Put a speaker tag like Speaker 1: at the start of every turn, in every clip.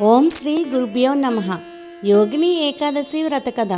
Speaker 1: ఓం శ్రీ గురుభ్యో నమ. యోగిని ఏకాదశి వ్రత కథ.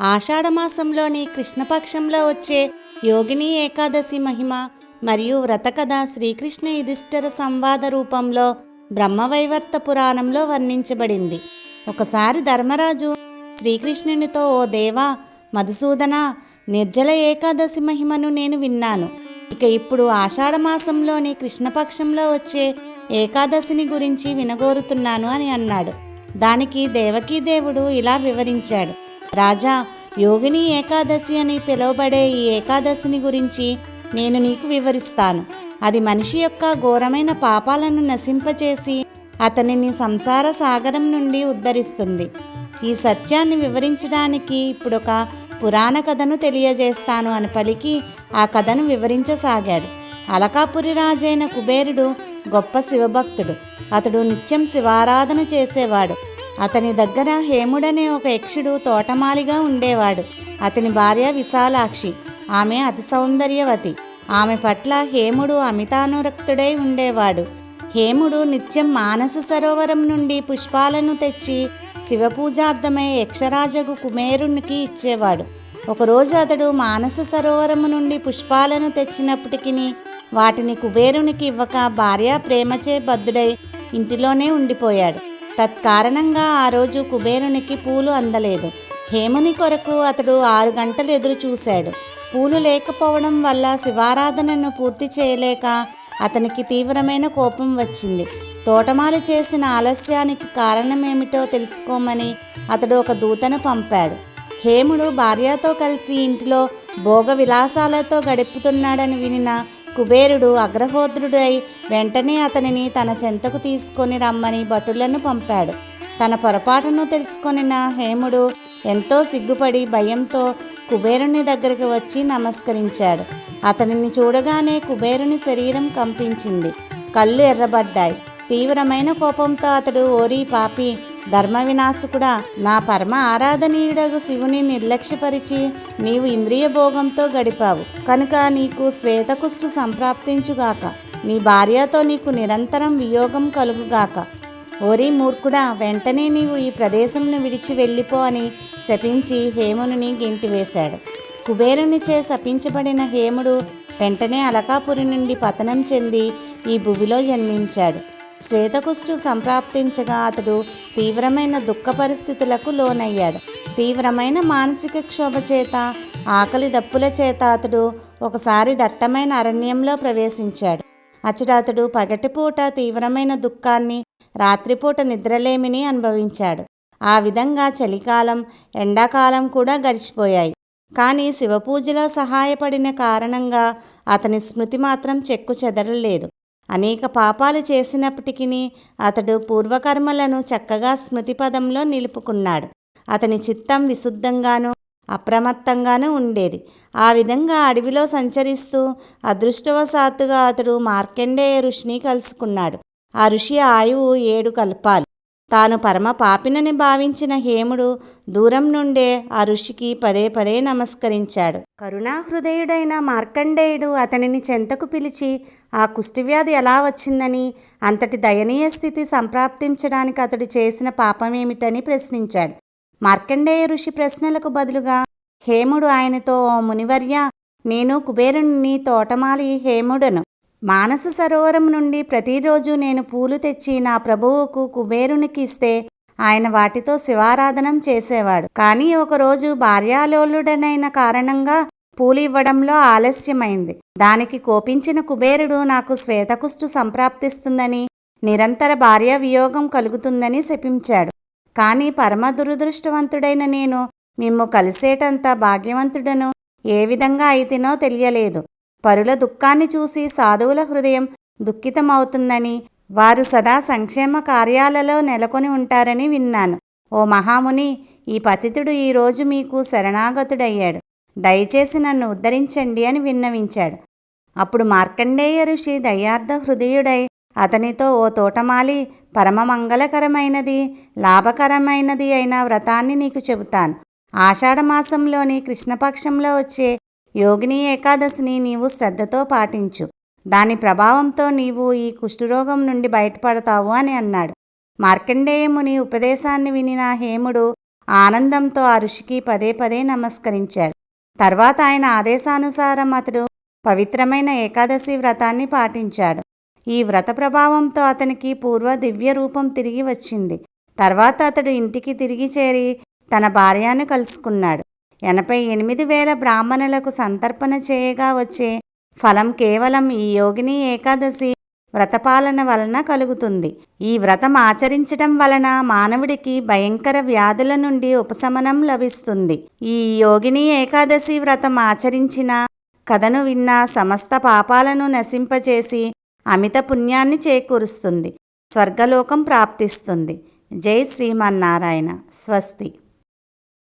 Speaker 1: ఆషాఢమాసంలోని కృష్ణపక్షంలో వచ్చే యోగిని ఏకాదశి మహిమ మరియు వ్రత కథ శ్రీకృష్ణ యుధిష్ఠిర సంవాద రూపంలో బ్రహ్మవైవర్త పురాణంలో వర్ణించబడింది. ఒకసారి ధర్మరాజు శ్రీకృష్ణునితో ఓ దేవా మధుసూదన నిర్జల ఏకాదశి మహిమను నేను విన్నాను. ఇక ఇప్పుడు ఆషాఢమాసంలోని కృష్ణపక్షంలో వచ్చే ఏకాదశిని గురించి వినగోరుతున్నాను అని అన్నాడు. దానికి దేవకీ దేవుడు ఇలా వివరించాడు. రాజా యోగిని ఏకాదశి అని పిలువబడే ఈ ఏకాదశిని గురించి నేను నీకు వివరిస్తాను. అది మనిషి యొక్క ఘోరమైన పాపాలను నశింపచేసి అతనిని సంసార సాగరం నుండి ఉద్ధరిస్తుంది. ఈ సత్యాన్ని వివరించడానికి ఇప్పుడు ఒక పురాణ కథను తెలియజేస్తాను అని పలికి ఆ కథను వివరించసాగాడు. అలకాపురి రాజైన కుబేరుడు గొప్ప శివభక్తుడు. అతడు నిత్యం శివారాధన చేసేవాడు. అతని దగ్గర హేముడనే ఒక యక్షుడు తోటమాలిగా ఉండేవాడు. అతని భార్య విశాలాక్షి. ఆమె అతి సౌందర్యవతి. ఆమె పట్ల హేముడు అమితానురక్తుడై ఉండేవాడు. హేముడు నిత్యం మానస సరోవరం నుండి పుష్పాలను తెచ్చి శివపూజార్థమై యక్షరాజగు కుమేరునికి ఇచ్చేవాడు. ఒకరోజు అతడు మానస సరోవరము నుండి పుష్పాలను తెచ్చినప్పటికీ వాటిని కుబేరునికి ఇవ్వక భార్య ప్రేమచే బద్దుడై ఇంటిలోనే ఉండిపోయాడు. తత్కారణంగా ఆ రోజు కుబేరునికి పూలు అందలేదు. హేముని కొరకు అతడు ఆరు గంటలు ఎదురు చూశాడు. పూలు లేకపోవడం వల్ల శివారాధనను పూర్తి చేయలేక అతనికి తీవ్రమైన కోపం వచ్చింది. తోటమాలి చేసిన ఆలస్యానికి కారణమేమిటో తెలుసుకోమని అతడు ఒక దూతను పంపాడు. హేముడు భార్యతో కలిసి ఇంటిలో భోగ విలాసాలతో గడుపుతున్నాడని వినిన కుబేరుడు అగ్రహోద్రుడై వెంటనే అతనిని తన చెంతకు తీసుకొని రమ్మని భటులను పంపాడు. తన పొరపాటును తెలుసుకొనిన హేముడు ఎంతో సిగ్గుపడి భయంతో కుబేరుని దగ్గరికి వచ్చి నమస్కరించాడు. అతనిని చూడగానే కుబేరుని శరీరం కంపించింది. కళ్ళు ఎర్రబడ్డాయి. తీవ్రమైన కోపంతో అతడు ఓరి పాపి ధర్మ వినాశకుడా నా పరమ ఆరాధనీయుడగు శివుని నిర్లక్ష్యపరిచి నీవు ఇంద్రియ భోగంతో గడిపావు. కనుక నీకు శ్వేతకుష్టు సంప్రాప్తించుగాక. నీ భార్యతో నీకు నిరంతరం వియోగం కలుగుగాక. ఓరి మూర్ఖుడా వెంటనే నీవు ఈ ప్రదేశంను విడిచి వెళ్ళిపో అని శపించి హేముని గెంటివేశాడు కుబేరునిచే శపించబడిన హేముడు వెంటనే అలకాపురి నుండి పతనం చెంది ఈ భువిలో జన్మించాడు. శ్వేతకుష్టు సంప్రాప్తించగా అతడు తీవ్రమైన దుఃఖ పరిస్థితులకు లోనయ్యాడు. తీవ్రమైన మానసిక క్షోభ చేత ఆకలి దప్పుల చేత అతడు ఒకసారి దట్టమైన అరణ్యంలో ప్రవేశించాడు. అతడు పగటిపూట తీవ్రమైన దుఃఖాన్ని రాత్రిపూట నిద్రలేమిని అనుభవించాడు. ఆ విధంగా చలికాలం ఎండాకాలం కూడా గడిచిపోయాయి. కానీ శివపూజలో సహాయపడిన కారణంగా అతని స్మృతి మాత్రం చెక్కు చెదరలేదు. అనేక పాపాలు చేసినప్పటికీ అతడు పూర్వకర్మలను చక్కగా స్మృతి పదంలో నిలుపుకున్నాడు. అతని చిత్తం విశుద్ధంగాను అప్రమత్తంగానూ ఉండేది. ఆ విధంగా అడవిలో సంచరిస్తూ అదృష్టవశాత్తుగా అతడు మార్కండేయ ఋషిని కలుసుకున్నాడు. ఆ ఋషి ఆయువు ఏడు కల్పాలు. తాను పరమ పాపినని భావించిన హేముడు దూరం నుండే ఆ ఋషికి పదే పదే నమస్కరించాడు. కరుణాహృదయుడైన మార్కండేయుడు అతనిని చెంతకు పిలిచి ఆ కుష్టివ్యాధి ఎలా వచ్చిందని అంతటి దయనీయ స్థితి సంప్రాప్తించడానికి అతడు చేసిన పాపమేమిటని ప్రశ్నించాడు. మార్కండేయ ఋషి ప్రశ్నలకు బదులుగా హేముడు ఆయనతో ఓ మునివర్య నేను కుబేరుణ్ణి తోటమాలి హేముడను. మానస సరోవరం నుండి ప్రతిరోజు నేను పూలు తెచ్చి నా ప్రభువుకు కుబేరునికి ఇస్తే ఆయన వాటితో శివారాధనం చేసేవాడు. కానీ ఒకరోజు భార్యాలోలుడనైన కారణంగా పూలు ఇవ్వడంలో ఆలస్యమైంది. దానికి కోపించిన కుబేరుడు నాకు శ్వేతకుష్టు సంప్రాప్తిస్తుందని నిరంతర భార్య వియోగం కలుగుతుందని శపించాడు. కానీ పరమ దురదృష్టవంతుడైన నేను మిమ్ము కలిసేటంత భాగ్యవంతుడను ఏ విధంగా అయితేనో తెలియలేదు. పరుల దుఃఖాన్ని చూసి సాధువుల హృదయం దుఃఖితమవుతుందని వారు సదా సంక్షేమ కార్యాలలో నెలకొని ఉంటారని విన్నాను. ఓ మహాముని ఈ పతితుడు ఈరోజు మీకు శరణాగతుడయ్యాడు. దయచేసి నన్ను ఉద్ధరించండి అని విన్నవించాడు. అప్పుడు మార్కండేయ ఋషి దయార్థ హృదయుడై అతనితో ఓ తోటమాలి పరమ మంగళకరమైనది లాభకరమైనది అయిన వ్రతాన్ని నీకు చెబుతాను. ఆషాఢమాసంలోని కృష్ణపక్షంలో వచ్చే యోగిని ఏకాదశిని నీవు శ్రద్ధతో పాటించు. దాని ప్రభావంతో నీవు ఈ కుష్ఠరోగం నుండి బయటపడతావు అని అన్నాడు. మార్కండేయముని ఉపదేశాన్ని వినిన హేముడు ఆనందంతో ఆ ఋషికి పదే పదే నమస్కరించాడు. తర్వాత ఆయన ఆదేశానుసారం అతడు పవిత్రమైన ఏకాదశి వ్రతాన్ని పాటించాడు. ఈ వ్రత ప్రభావంతో అతనికి పూర్వ దివ్య రూపం తిరిగి వచ్చింది. తర్వాత అతడు ఇంటికి తిరిగి చేరి తన భార్యను కలుసుకున్నాడు. ఎనభై ఎనిమిది వేల బ్రాహ్మణులకు సంతర్పణ చేయగా వచ్చే ఫలం కేవలం ఈ యోగిని ఏకాదశి వ్రతపాలన వలన కలుగుతుంది. ఈ వ్రతం ఆచరించడం వలన మానవుడికి భయంకర వ్యాధుల నుండి ఉపశమనం లభిస్తుంది. ఈ యోగిని ఏకాదశి వ్రతం ఆచరించిన కథను విన్న సమస్త పాపాలను నశింపచేసి అమిత పుణ్యాన్ని చేకూరుస్తుంది. స్వర్గలోకం ప్రాప్తిస్తుంది. జై శ్రీమన్నారాయణ. స్వస్తి.